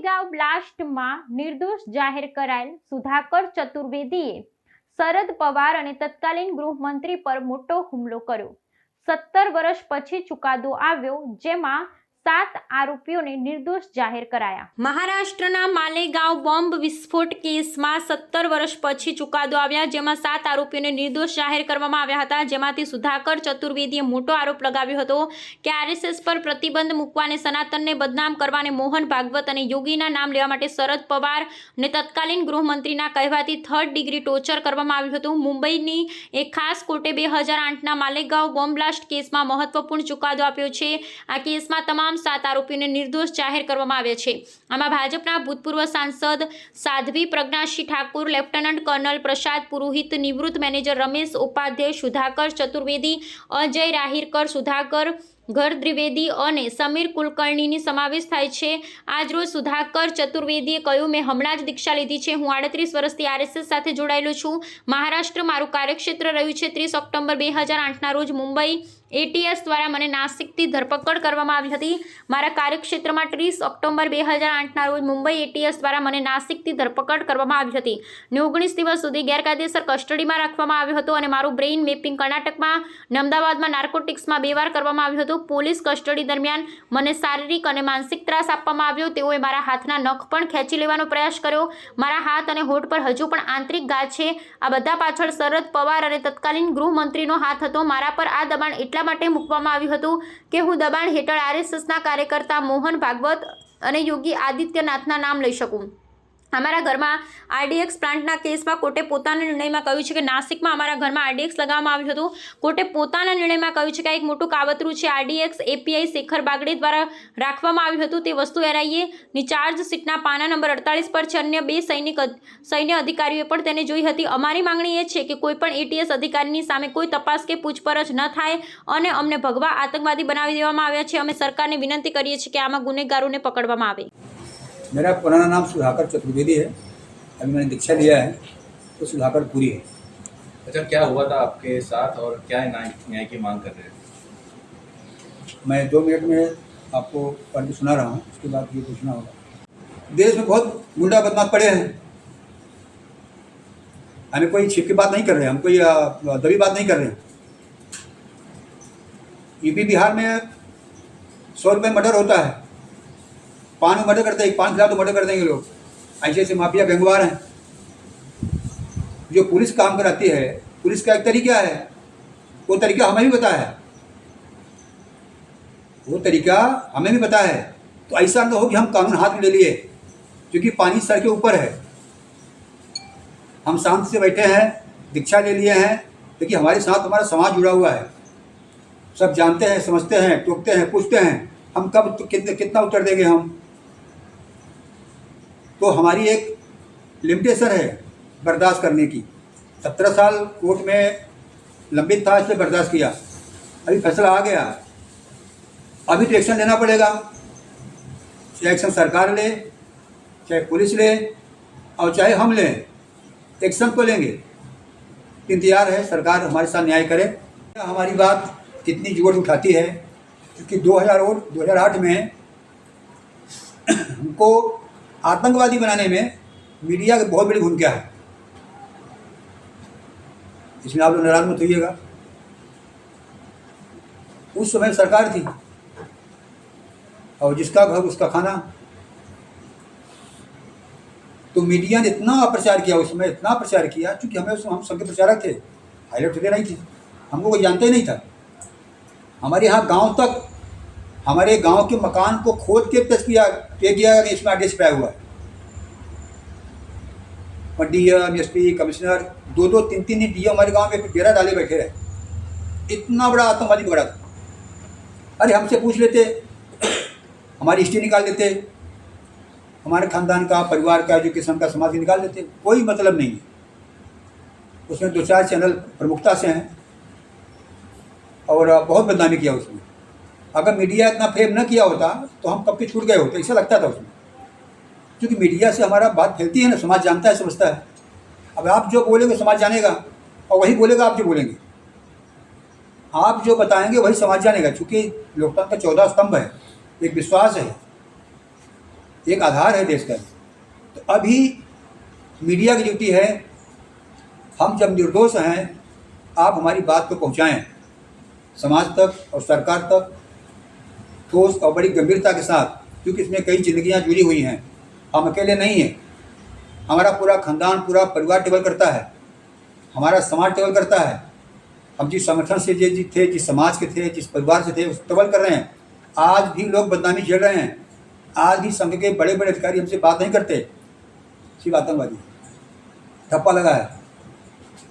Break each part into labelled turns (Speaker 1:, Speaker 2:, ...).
Speaker 1: માલેગાંવ બ્લાસ્ટમાં નિર્દોષ જાહેર કરાયેલ સુધાકર ચતુર્વેદીએ શરદ પવાર અને તત્કાલીન ગૃહમંત્રી પર મોટો હુમલો કર્યો. સત્તર વર્ષ પછી ચુકાદો આવ્યો, જેમાં સાત આરોપીઓને નિર્દોષ જાહેર કરાયા. મહારાષ્ટ્રના માલેગાંવ બોમ્બ વિસ્ફોટ કેસમાં સત્તર વર્ષ પછી ચુકાદો આવ્યા, જેમાં સાત આરોપીઓને નિર્દોષ જાહેર કરવામાં આવ્યા હતા. જેમાંથી સુધાકર ચતુર્વેદીએ મોટો આરોપ લગાવ્યો હતો કે આરએસએસ પર પ્રતિબંધ મૂકવાને સનાતનને બદનામ કરવાને મોહન ભાગવત અને યોગીના નામ લેવા માટે શરદ પવાર અને તત્કાલીન ગૃહમંત્રીના કહેવાથી થર્ડ ડિગ્રી ટોર્ચર કરવામાં આવ્યું હતું. મુંબઈની એક ખાસ કોર્ટે બે હજાર આઠના માલેગાંવ બોમ્બ બ્લાસ્ટ કેસમાં મહત્વપૂર્ણ ચુકાદો આપ્યો છે. આ કેસમાં તમામ સાત આરોપીઓને નિર્દોષ જાહેર કરવામાં આવ્યા છે. આમાં ભાજપના ભૂતપૂર્વ સાંસદ સાધ્વી પ્રજ્ઞાસિંહ ઠાકુર, લેફ્ટનન્ટ કર્નલ પ્રસાદ પુરોહિત, નિવૃત્ત મેનેજર રમેશ ઉપાધ્યાય, સુધાકર ચતુર્વેદી, અજય રાહિરકર સુધાકર, ઘર દ્વિવેદી અને સમીર કુલકર્ણીની સમાવેશ થાય છે. આજરોજ સુધાકર ચતુર્વેદીએ કહ્યું, મેં હમણાં જ દીક્ષા લીધી છે. હું આડત્રીસ વર્ષથી આરએસએસ સાથે જોડાયેલો છું. મહારાષ્ટ્ર મારું કાર્યક્ષેત્ર રહ્યું છે ત્રીસ ઓક્ટોબર બે હજાર આઠના રોજ મુંબઈ એટીએસ દ્વારા મને નાસિકથી ધરપકડ કરવામાં આવી હતી. મારા કાર્યક્ષેત્રમાં ત્રીસ ઓક્ટોબર બે હજાર આઠના રોજ મુંબઈ એટીએસ દ્વારા મને નાસિકથી ધરપકડ કરવામાં આવી હતી. ને ઓગણીસ દિવસ સુધી ગેરકાયદેસર કસ્ટડીમાં રાખવામાં આવ્યો હતો અને મારું બ્રેઇન મેપિંગ કર્ણાટકમાં, અમદાવાદમાં નાર્કોટિક્સમાં બે વાર કરવામાં આવ્યું હતું. પોલીસ કસ્ટડી દરમિયાન મને શારીરિક અને માનસિક ત્રાસ આપવામાં આવ્યો. તેઓએ મારા હાથના નખ પણ ખેંચી લેવાનો પ્રયાસ કર્યો. મારા હાથ અને હોઠ પર હજુ પણ આંતરિક ઘા છે. આ બધા પાછળ શરદ પવાર અને તત્કાલીન ગૃહમંત્રીનો હાથ હતો. મારા પર આ દબાણ એટલા માટે મૂકવામાં આવ્યું હતું કે હું દબાણ હેઠળ આરએસએસના કાર્યકર્તા મોહન ભાગવત અને યોગી આદિત્યનાથના નામ લઈ શકું. અમારા ઘરમાં આરડીએક્સ પ્લાન્ટના કેસમાં કોર્ટે પોતાના નિર્ણયમાં કહ્યું છે કે નાસિકમાં અમારા ઘરમાં આરડીએક્સ લગાવવામાં આવ્યું હતું. કોર્ટે પોતાના નિર્ણયમાં કહ્યું છે કે આ એક મોટું કાવતરું છે. આરડીએક્સ એપીઆઈ શેખર બાગડે દ્વારા રાખવામાં આવ્યું હતું. તે વસ્તુ એનઆઈએ ની ચાર્જ શીટના પાના નંબર અડતાલીસ પર છે. અન્ય બે સૈનિક સૈન્ય અધિકારીઓએ પણ તેને જોઈ હતી. અમારી માંગણી એ છે કે કોઈ પણ એટીએસ અધિકારીની સામે કોઈ તપાસ કે પૂછપરછ ન થાય અને અમને ભગવા આતંકવાદી બનાવી દેવામાં આવ્યા છે. અમે સરકારને વિનંતી કરીએ છીએ કે આમાં ગુનેગારોને પકડવામાં આવે.
Speaker 2: मेरा पुराना नाम सुधाकर चतुर्वेदी है। अभी मैंने दीक्षा लिया है तो सुधाकर पूरी है।
Speaker 3: अच्छा क्या हुआ था आपके साथ और क्या न्याय न्याय की मांग कर रहे हैं?
Speaker 2: मैं दो मिनट में आपको पढ़ सुना रहा हूँ उसके बाद ये पूछना होगा। देश में बहुत गुंडा बदमाश पड़े हैं। हमें कोई छिप की बात नहीं कर रहे हैं हम कोई दबी बात नहीं कर रहे। हैं यूपी बिहार में सौ रुपये मर्डर होता है। पान में मर्डर करते हैं पान खिला तो मर्डर कर देंगे लोग। ऐसे ऐसे माफिया गंगवार हैं। जो पुलिस काम कराती है, पुलिस का एक तरीका है। वो तरीका हमें भी पता है। वो तरीका हमें भी पता है। तो ऐसा न हो कि हम कानून हाथ में ले लिए, क्योंकि पानी सर के ऊपर है। हम शांति से बैठे हैं, दीक्षा ले लिए हैं, क्योंकि हमारे साथ हमारा समाज जुड़ा हुआ है। सब जानते हैं, समझते हैं, टोकते हैं, पूछते हैं, हम कब कितने कितना उत्तर देंगे हम? तो हमारी एक लिमिटेशन है बर्दाश्त करने की। सत्रह साल कोर्ट में लंबित था, इसलिए बर्दाश्त किया। अभी फैसला आ गया। अभी तो एक्शन लेना पड़ेगा। चाहे एक्शन सरकार ले, चाहे पुलिस ले, और चाहे हम लें एक्शन तो लेंगे। इंतज़ार है, सरकार हमारे साथ न्याय करे। हमारी बात कितनी ज़ोर उठाती है, क्योंकि 2000 और 2008 में हमको आतंकवादी बनाने में मीडिया की बहुत बड़ी भूमिका है। इसमें आप लोग नाराज़ मत होइएगा। उस समय सरकार थी और जिसका घर, उसका खाना। तो मीडिया ने इतना प्रचार किया उसमें इतना प्रचार किया क्योंकि हमें उसमें हम सबके प्रचारक थे, हाईलाइट होते नहीं थे। हमको कोई जानता ही नहीं था। हमारे यहाँ गाँव तक हमारे गाँव के मकान को खोद के किया पे किया इसमें एड्रेस पाया हुआ। और D M S P commissioner दो दो तीन तीन ही डीएम हमारे गाँव में डेरा डाले बैठे रहे। इतना बड़ा आतंकवादी पकड़ा था। अरे हमसे पूछ लेते, हमारी हिस्ट्री निकाल देते, हमारे खानदान का, परिवार का, एजुकेशन का, समाज निकाल देते, कोई मतलब नहीं है। उसमें दो चार चैनल प्रमुखता से हैं और बहुत बदनामी किया उसमें अगर मीडिया इतना फेम न किया होता तो हम कब के छूट गए होते, ऐसा लगता था उसमें। क्योंकि मीडिया से हमारा बात फैलती है ना, समाज जानता है, समझता है। अब आप जो बोलेंगे, समाज जानेगा, और वही बोलेगा, आप जो बोलेंगे। आप जो बताएँगे, वही समाज जानेगा। चूँकि लोकतंत्र का चौदह स्तंभ है, एक विश्वास है, एक आधार है देश का। तो अभी मीडिया की ड्यूटी है, हम जब निर्दोष हैं, आप हमारी बात को पहुंचाएँ, समाज तक और सरकार तक। ठोस और बड़ी गंभीरता के साथ, क्योंकि इसमें कई जिंदगियाँ जुड़ी हुई हैं। हम अकेले नहीं हैं। हमारा पूरा खानदान, पूरा परिवार टेबल करता है। हमारा समाज टेबल करता है। हम जिस संगठन से जे थे, जिस समाज के थे, जिस परिवार से थे, उस टेबल कर रहे हैं। आज भी लोग बदनामी झेल रहे हैं। आज भी संघ के बड़े बड़े अधिकारी हमसे बात नहीं करते। सिर्फ़ आतंकवादी। ठप्पा लगा है।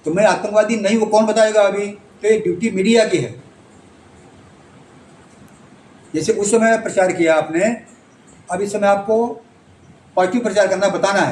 Speaker 2: तो मैं आतंकवादी नहीं, वो कौन बताएगा अभी? तो ये ड्यूटी मीडिया की है। जैसे उस समय प्रचार किया आपने, अब इस समय आपको पॉजिटिव प्रचार करना बताना है।